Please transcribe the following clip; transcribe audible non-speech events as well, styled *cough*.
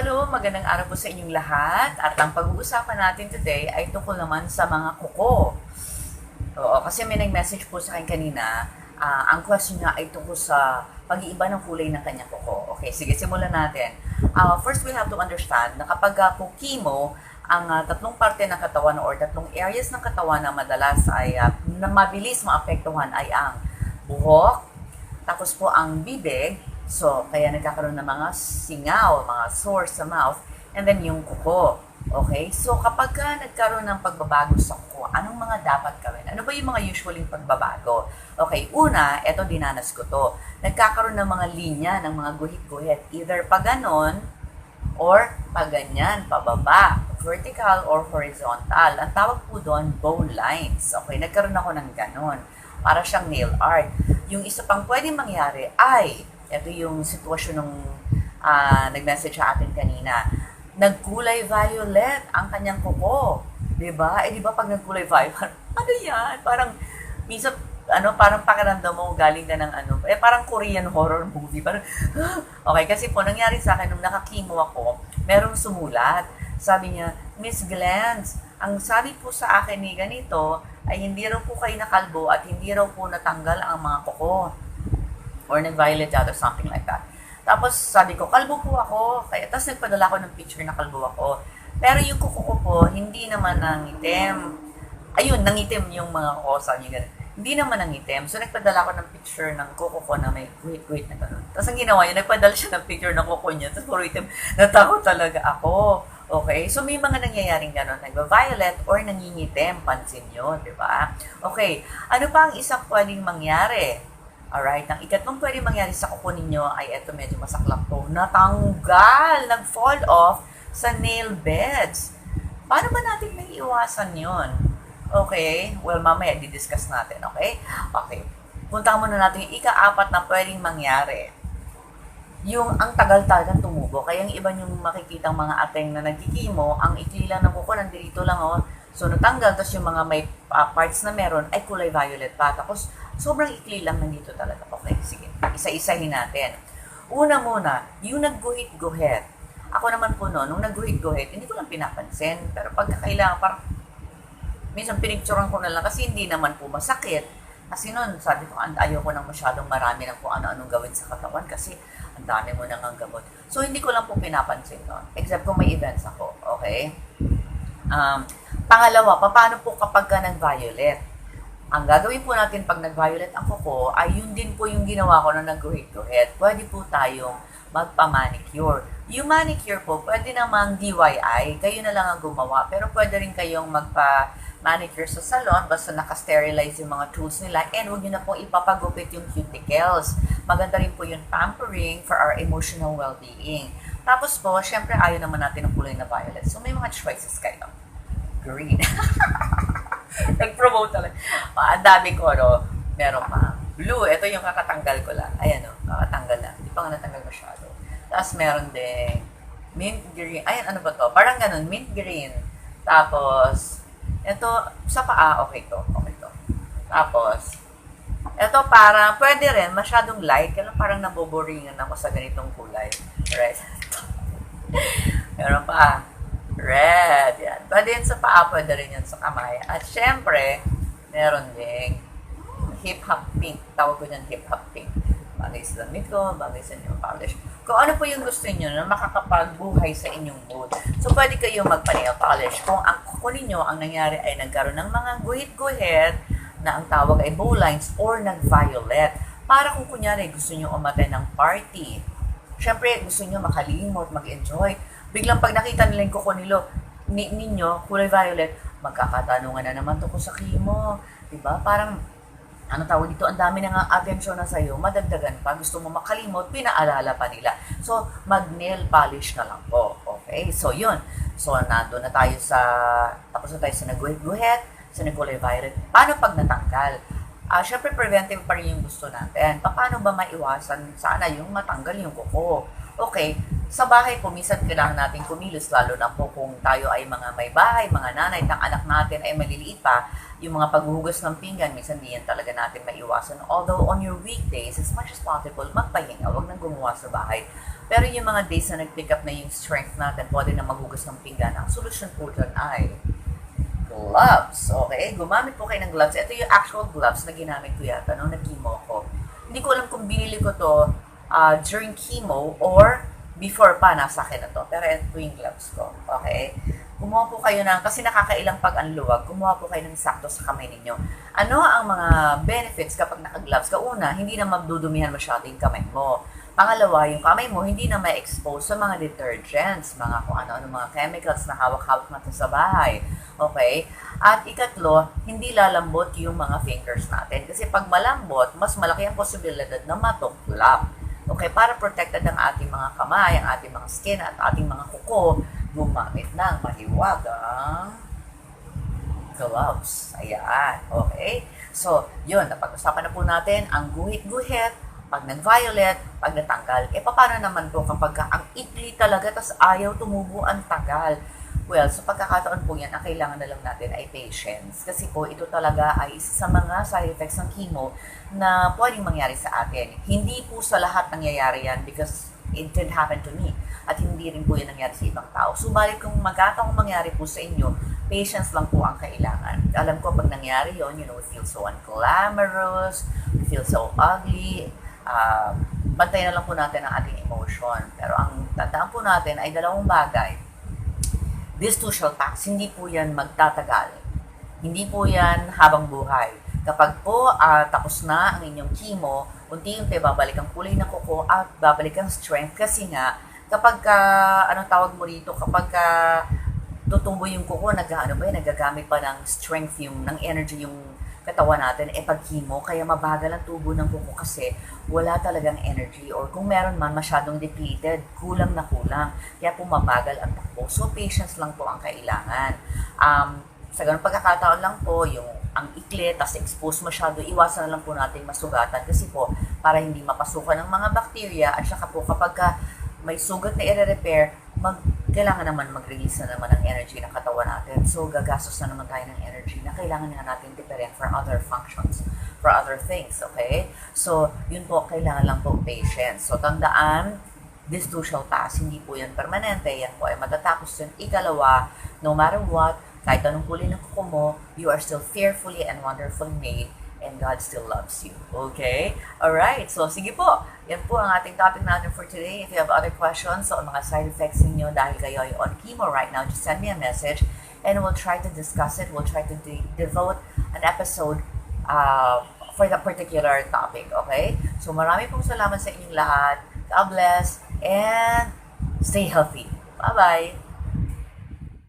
Hello, magandang araw po sa inyong lahat. At ang pag-uusapan natin today ay tungkol naman sa mga kuko. Oo, kasi may nag-message po sa akin kanina. ah, ang question niya ay tungkol sa pag-iiba ng kulay ng kanyang kuko. Okay, sige, simulan natin. Ah, first, we have to understand na kapag uh, po chemo, ang ah, tatlong parte ng katawan or tatlong areas ng katawan na madalas ay ah, na mabilis maapektuhan ay ang buhok, tapos po ang bibig, so kaya nagkakaroon ng mga singaw, mga sore sa mouth, and then yung kuko. Okay? So kapag ka nagkaroon ng pagbabago sa kuko, anong mga dapat gawin? Ano ba yung mga usually pagbabago? Okay, una, eto dinanas ko to. Nagkakaroon ng mga linya, ng mga guhit-guhit. Either pa ganon, or pag ganyan, pababa, vertical or horizontal. Ang tawag po doon, bone lines. Okay, nagkaroon ako ng ganon. Para siyang nail art. Yung isa pang pwedeng mangyari ay, ito yung sitwasyon ng ah, nag-message sa atin kanina, nagkulay violet ang kanyang kuko. 'Di ba? Eh, di ba pag nagkulay violet, *laughs* ano yan? Parang, minsan, ano, parang pakiramdam mo galing ka ng ano, eh parang Korean horror movie. Parang, *gasps* okay, kasi po, nangyari sa akin, nung nakakimo ako, merong sumulat. Sabi niya, Miss Glens, ang sabi po sa akin ni ganito, ay hindi raw po kayo nakalbo at hindi raw po natanggal ang mga kuko or nag-violet out or something like that. Tapos sabi ko, kalbo po ako. Kaya, tapos nagpadala ko ng picture na kalbo ako. Pero yung kuko ko po, hindi naman nangitim. Ayun, nangitim yung mga kuko, sabi niya ganun. Hindi naman nangitim. So, nagpadala ko ng picture ng kuko ko na may wait-wait na gano'n. Tapos ang ginawa niya, nagpadala siya ng picture ng kuko niya. Tapos puro itim. Natakot talaga ako. Okay? So, may mga nangyayaring gano'n. Nagba-violet or nangingitim. Pansin nyo, di ba? Okay. Ano pa ang isang pwedeng mangyari? Alright, ang ikatlong pwede mangyari sa kuko ninyo ay eto medyo masaklap to. Natanggal, nag-fall off sa nail beds. Paano ba natin may iwasan yon? Okay, well mamaya di-discuss natin, okay? Okay, punta muna natin yung ika-apat na pwedeng mangyari. Yung ang tagal-tagal tumubo. Kaya yung iba yung makikitang mga ateng na nagkikimo, ang ikli ng kuko, nandito lang oh. So natanggal, tapos yung mga may ah, parts na meron ay kulay violet pa. Tapos sobrang ikli lang nandito talaga. Okay, sige. Isa-isahin natin. Una muna, yung nagguhit-guhit. Ako naman po no, nung nagguhit-guhit, hindi ko lang pinapansin. Pero pagka kailangan, parang minsan pinicturean ko na lang kasi hindi naman po masakit. Kasi noon, sabi ko, and ayaw ko nang masyadong marami ng kung ano-anong gawin sa katawan kasi ang dami mo nang ang gamot. So, hindi ko lang po pinapansin noon. Except kung may events ako, okay? Um, pangalawa, paano po kapag ka nag-violet? Ang gagawin po natin pag nag-violet ang kuko ay yun din po yung ginawa ko na nag-guhit-guhit. Pwede po tayong magpa-manicure. Yung manicure po, pwede namang DIY, kayo na lang ang gumawa. Pero pwede rin kayong magpa-manicure sa salon, basta naka-sterilize yung mga tools nila and huwag nyo na po ipapagupit yung cuticles. Maganda rin po yung pampering for our emotional well-being. Tapos po, syempre ayaw naman natin ng kulay na violet. So may mga choices kayo. Green. *laughs* *laughs* Nag-promote talaga. Ah, Ang dami ko, no? Meron pa. Blue, ito yung kakatanggal ko lang. Ayan, no? Kakatanggal lang. Hindi pa nga natanggal masyado. Tapos meron din mint green. Ayan, ano ba to? Parang ganun, mint green. Tapos, ito, sa paa, okay to. Okay to. Tapos, ito para, pwede rin, masyadong light. Kaya parang naboboringan ako sa ganitong kulay. Right? *laughs* Meron pa. Yan sa paa, pwede rin yan sa kamay. At syempre, meron ding hip-hop pink. Tawag ko dyan hip-hop pink. Bagay sa damit ko, bagay sa inyong polish. Kung ano po yung gusto niyo na makakapagbuhay sa inyong mood. So, pwede kayo magpa-nail polish. Kung ang kuko ninyo, ang nangyari ay nagkaroon ng mga guhit-guhit na ang tawag ay bowlines or nag-violet. Para kung kunyari gusto niyo umatay ng party, syempre gusto niyo makalimot, mag-enjoy. Biglang pag nakita nila yung kuko nilo, ni, ninyo, kulay violet, magkakatanungan na naman tungkol sa chemo. Diba? Parang, ano tawag dito, ang dami nga atensyon na sa'yo, madagdagan pa, gusto mo makalimot, pinaalala pa nila. So, mag-nail polish na lang po. Okay? So, yun. So, nandun na tayo sa, tapos na tayo sa nagguhit-guhit, sa nagkulay violet. Paano pag natanggal? Ah, syempre preventive pa rin yung gusto natin. Paano ba maiwasan sana yung matanggal yung kuko? Okay, sa bahay po, minsan kailangan natin kumilos, lalo na po kung tayo ay mga may bahay, mga nanay, tang anak natin ay maliliit pa, yung mga paghuhugas ng pinggan, minsan di yan talaga natin maiwasan. Although on your weekdays, as much as possible, magpahinga, huwag nang gumawa sa bahay. Pero yung mga days na nag-pick up na yung strength natin, pwede na maghugas ng pinggan, ang solusyon po dyan ay gloves. Okay? Gumamit po kayo ng gloves. Ito yung actual gloves na ginamit ko yata nung nag-chemo ko. Hindi ko alam kung binili ko to uh, during chemo or before pa nasa akin na to. Pero ito yung gloves ko. Okay? Kumuha po kayo ng, kasi nakakailang pag ang luwag, kumuha po kayo ng sakto sa kamay ninyo. Ano ang mga benefits kapag naka-gloves ka? Una, hindi na magdudumihan masyado yung kamay mo. Pangalawa, yung kamay mo hindi na may expose sa mga detergents, mga kung ano-ano mga chemicals na hawak-hawak natin sa bahay. Okay? At ikatlo, hindi lalambot yung mga fingers natin. Kasi pag malambot, mas malaki ang posibilidad na matuklap. Okay? Para protected ang ating mga kamay, ang ating mga skin, at ating mga kuko, gumamit ng mahiwagang gloves. Ayan. Okay? So, yun. Napag-usapan na po natin ang guhit-guhit, pag nag-violet, pag natanggal, eh paano naman po kapag ka, ang ikli talaga, tas ayaw tumubo ang tagal? Well, sa pagkakataon po yan, ang kailangan na lang natin ay patience. Kasi po, ito talaga ay isa sa mga side effects ng chemo na pwedeng mangyari sa atin. Hindi po sa lahat nangyayari yan because it did happen to me. At hindi rin po yan nangyari sa ibang tao. Subalit kung magkataong mangyari po sa inyo, patience lang po ang kailangan. Alam ko, pag nangyari yon you know, it feels so unglamorous, it feels so ugly, uh, bantay na lang po natin ang ating emotion. Pero ang tandaan po natin ay dalawang bagay. This too shall pass. Hindi po yan magtatagal. Hindi po yan habang buhay. Kapag po uh, tapos na ang inyong chemo, unti-unti babalik ang kulay ng kuko at babalik ang strength kasi nga kapag ka, anong tawag mo rito, kapag ka tutubo yung kuko, nag, ano ba, nagagamit pa ng strength yung, ng energy yung katawan natin, eh pag chemo, kaya mabagal ang tubo ng kuko kasi wala talagang energy or kung meron man masyadong depleted, kulang na kulang. Kaya po mabagal ang takbo. So patience lang po ang kailangan. Um, sa ganun pagkakataon lang po, yung ang ikli, tas expose masyado, iwasan na lang po natin masugatan kasi po para hindi mapasukan ng mga bakterya at saka po kapag ka may sugat na i-repair, mag, kailangan naman mag-release na naman ng energy ng katawan natin. So, gagastos na naman tayo ng energy na kailangan nga natin tipirin for other functions, for other things, okay? So, yun po, kailangan lang po patience. So, tandaan, this too shall pass. Hindi po yan permanente. Yan po ay matatapos yun. Ikalawa, no matter what, kahit anong kulay ng kuko mo, you are still fearfully and wonderfully made and God still loves you. Okay? Alright, so sige po. Yan po ang ating topic natin for today. If you have other questions o mga side effects ninyo dahil kayo ay on chemo right now, just send me a message and we'll try to discuss it. We'll try to de- devote an episode uh, for that particular topic. Okay? So marami pong salamat sa inyong lahat. God bless and stay healthy. Bye-bye!